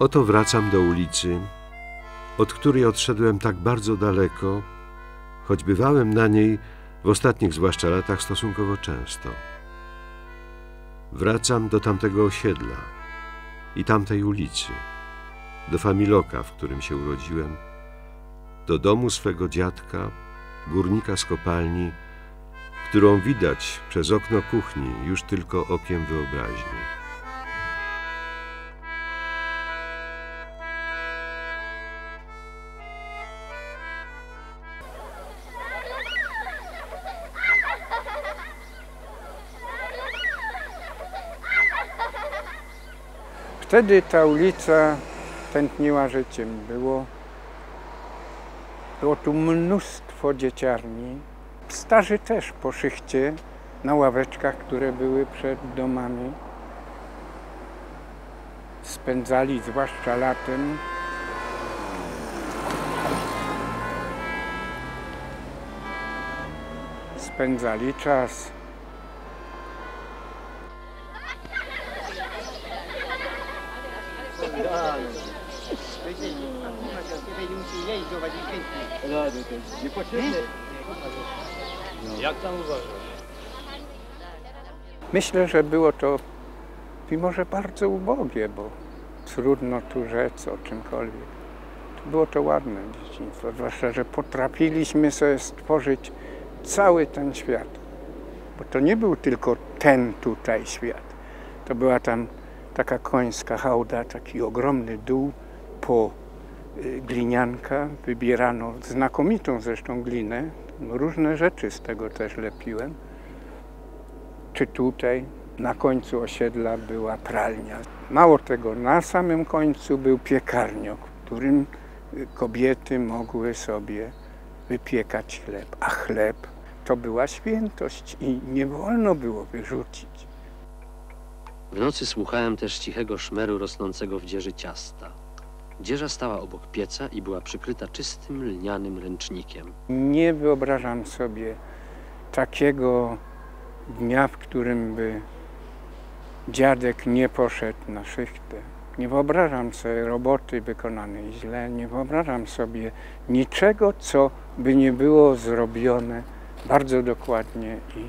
Oto wracam do ulicy, od której odszedłem tak bardzo daleko, choć bywałem na niej w ostatnich zwłaszcza latach stosunkowo często. Wracam do tamtego osiedla i tamtej ulicy, do Familoka, w którym się urodziłem, do domu swego dziadka, górnika z kopalni, którą widać przez okno kuchni już tylko okiem wyobraźni. Wtedy ta ulica tętniła życiem. Było, było tu mnóstwo dzieciarni. Starzy też po szychcie, na ławeczkach, które były przed domami. Spędzali, zwłaszcza latem, spędzali czas. Jak tam uważasz? Myślę, że było to, mimo że bardzo ubogie, bo trudno tu rzec o czymkolwiek. Było to ładne dzieciństwo, zwłaszcza, że potrafiliśmy sobie stworzyć cały ten świat. Bo to nie był tylko ten tutaj świat. To była tam taka końska hałda, taki ogromny dół po glinianka. Wybierano znakomitą zresztą glinę. Różne rzeczy z tego też lepiłem. Czy tutaj na końcu osiedla była pralnia. Mało tego, na samym końcu był piekarniok, w którym y, kobiety mogły sobie wypiekać chleb. A chleb to była świętość i nie wolno było wyrzucić. W nocy słuchałem też cichego szmeru rosnącego w dzieży ciasta. Dzieża stała obok pieca i była przykryta czystym lnianym ręcznikiem. Nie wyobrażam sobie takiego dnia, w którym by dziadek nie poszedł na szychtę. Nie wyobrażam sobie roboty wykonanej źle, nie wyobrażam sobie niczego, co by nie było zrobione bardzo dokładnie i,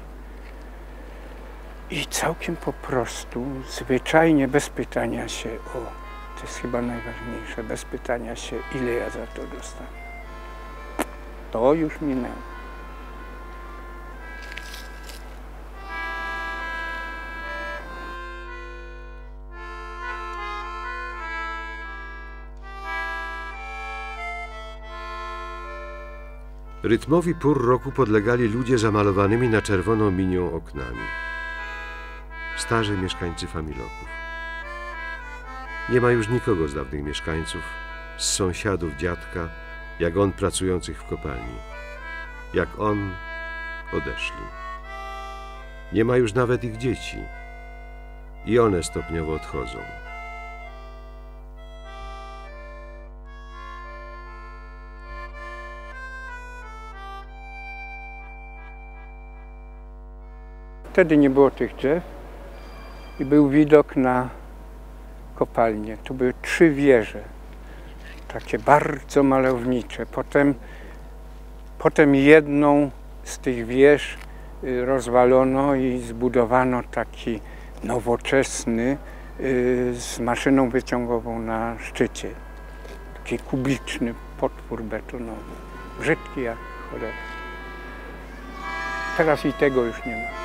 i całkiem po prostu, zwyczajnie, bez pytania się o, to jest chyba najważniejsze, bez pytania się, ile ja za to dostanę. To już minęło. Rytmowi pór roku podlegali ludzie zamalowanymi na czerwoną minią oknami. Starzy mieszkańcy Familoków. Nie ma już nikogo z dawnych mieszkańców, z sąsiadów dziadka, jak on pracujących w kopalni. Jak on odeszli. Nie ma już nawet ich dzieci. I one stopniowo odchodzą. Wtedy nie było tych drzew i był widok na kopalnię. Tu były trzy wieże, takie bardzo malownicze. Potem, potem jedną z tych wież y, rozwalono i zbudowano taki nowoczesny y, z maszyną wyciągową na szczycie. Taki kubiczny potwór betonowy. Brzydki jak cholera. Teraz i tego już nie ma.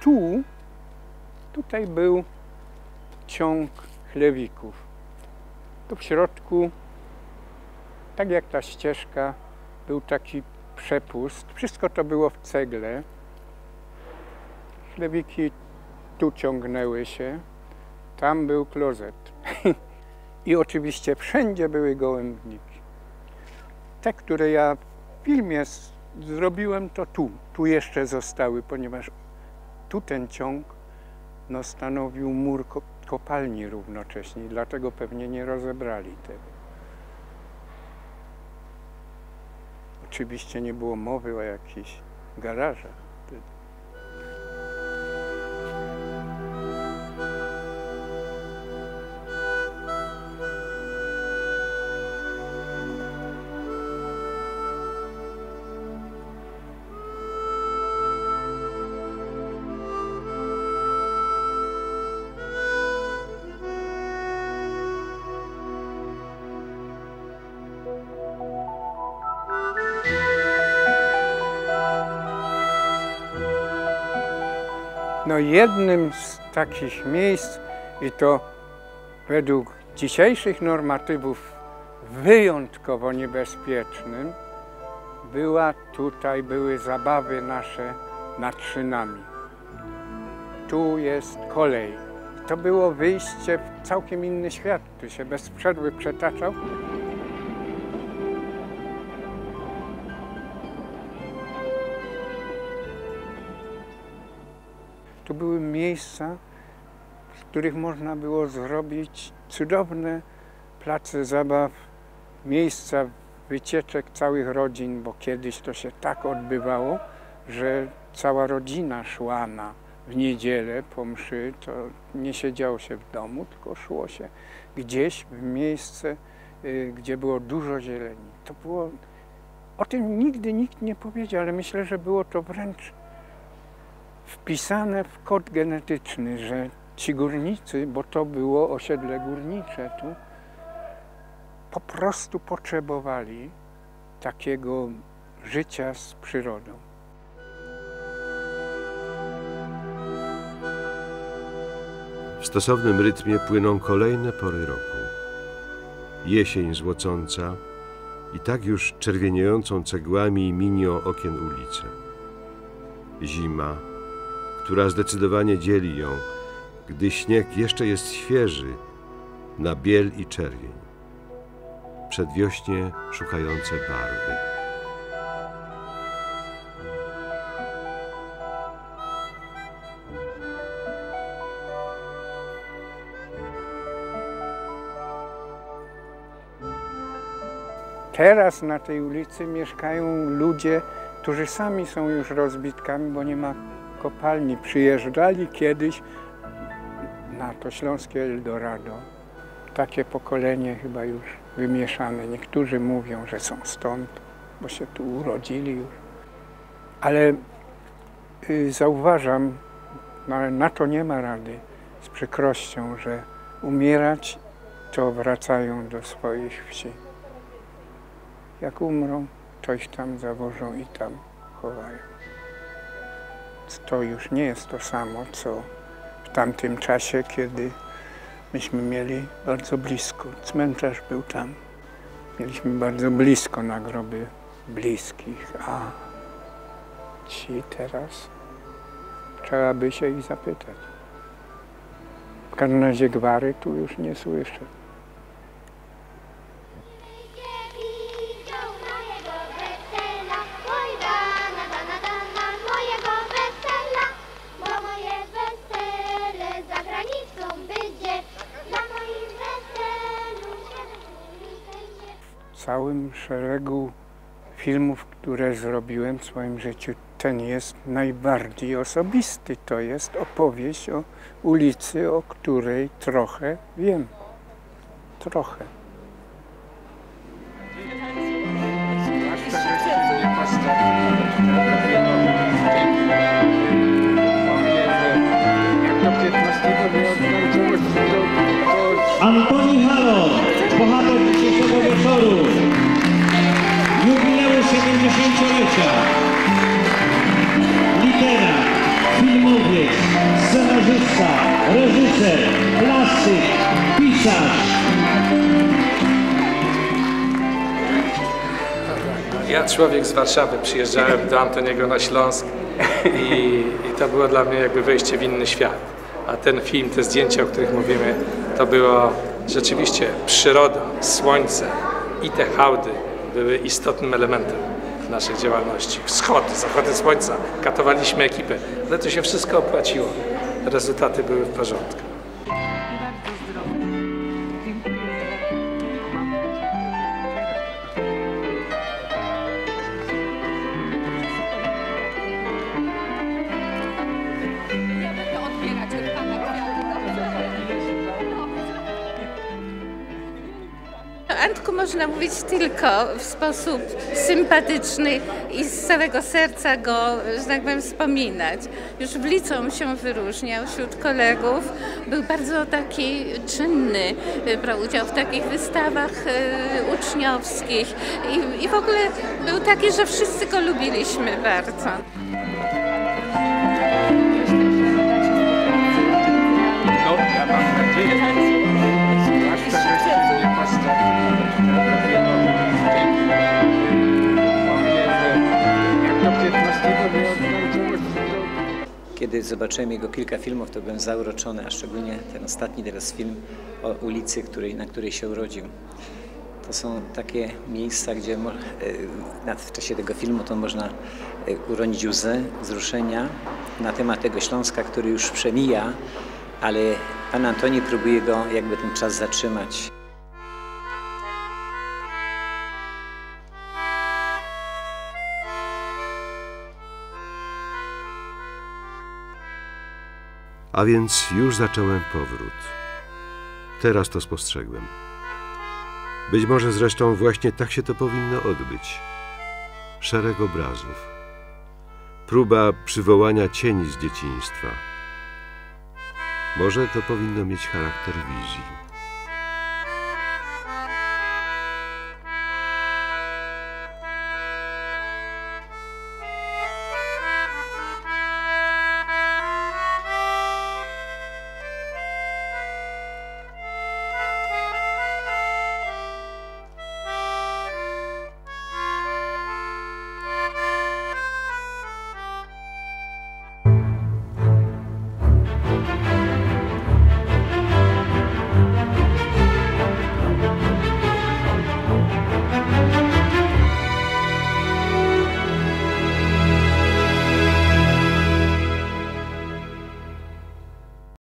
Tu, tutaj był ciąg chlewików. Tu w środku, tak jak ta ścieżka, był taki przepust. Wszystko to było w cegle. Chlewiki tu ciągnęły się. Tam był klozet. I oczywiście wszędzie były gołębniki. Te, które ja w filmie zrobiłem, to tu. Tu jeszcze zostały, ponieważ tu ten ciąg no, stanowił mur ko- kopalni równocześnie dlatego pewnie nie rozebrali tego. Oczywiście nie było mowy o jakichś garażach. No jednym z takich miejsc i to według dzisiejszych normatywów wyjątkowo niebezpiecznym była tutaj, były zabawy nasze nad szynami. Tu jest kolej. To było wyjście w całkiem inny świat. Tu się bez przerwy przetaczał. Miejsca, z których można było zrobić cudowne place zabaw, miejsca wycieczek całych rodzin, bo kiedyś to się tak odbywało, że cała rodzina szła na w niedzielę po mszy, to nie siedziało się w domu, tylko szło się gdzieś w miejsce, y, gdzie było dużo zieleni. To było, o tym nigdy nikt nie powiedział, ale myślę, że było to wręcz wpisane w kod genetyczny, że ci górnicy, bo to było osiedle górnicze tu, po prostu potrzebowali takiego życia z przyrodą. W stosownym rytmie płyną kolejne pory roku. Jesień złocąca i tak już czerwieniejącą cegłami minią okien ulice. Zima, która zdecydowanie dzieli ją, gdy śnieg jeszcze jest świeży, na biel i czerwień. Przedwiośnie szukające barwy. Teraz na tej ulicy mieszkają ludzie, którzy sami są już rozbitkami, bo nie ma kopalni. Przyjeżdżali kiedyś na to śląskie Eldorado. Takie pokolenie chyba już wymieszane. Niektórzy mówią, że są stąd, bo się tu urodzili już. Ale y, zauważam, no na to nie ma rady, z przykrością, że umierać to wracają do swoich wsi. Jak umrą, to ich tam zawożą i tam chowają. To już nie jest to samo, co w tamtym czasie, kiedy myśmy mieli bardzo blisko. Cmentarz był tam. Mieliśmy bardzo blisko na groby bliskich, a ci teraz trzeba by się ich zapytać. W każdym razie gwary tu już nie słyszę. Całym szeregu filmów, które zrobiłem w swoim życiu, ten jest najbardziej osobisty. To jest opowieść o ulicy, o której trochę wiem. Trochę. Antoni wieczoru. Jubileusz 70-lecia. Literat, filmowiec, scenarzysta, reżyser, plastyk, pisarz. Ja, człowiek z Warszawy, przyjeżdżałem do Antoniego na Śląsk i, i to było dla mnie jakby wejście w inny świat. A ten film, te zdjęcia, o których mówimy, to było rzeczywiście przyroda, słońce i te hałdy były istotnym elementem. naszych działalności. Wschody, zachody słońca, katowaliśmy ekipę, ale to się wszystko opłaciło. Rezultaty były w porządku. Można mówić tylko w sposób sympatyczny i z całego serca go, że tak powiem, wspominać. Już w liceum się wyróżniał wśród kolegów. Był bardzo taki czynny, y, brał udział w takich wystawach y, uczniowskich i, i w ogóle był taki, że wszyscy go lubiliśmy bardzo. No, mam nadzieję, Kiedy zobaczyłem jego kilka filmów, to byłem zauroczony, a szczególnie ten ostatni teraz film o ulicy, której, na której się urodził. To są takie miejsca, gdzie e, w czasie tego filmu to można e, uronić łzę wzruszenia na temat tego Śląska, który już przemija, ale pan Antoni próbuje go jakby ten czas zatrzymać. A więc już zacząłem powrót. Teraz to spostrzegłem. Być może zresztą właśnie tak się to powinno odbyć. Szereg obrazów. Próba przywołania cieni z dzieciństwa. Może to powinno mieć charakter wizji.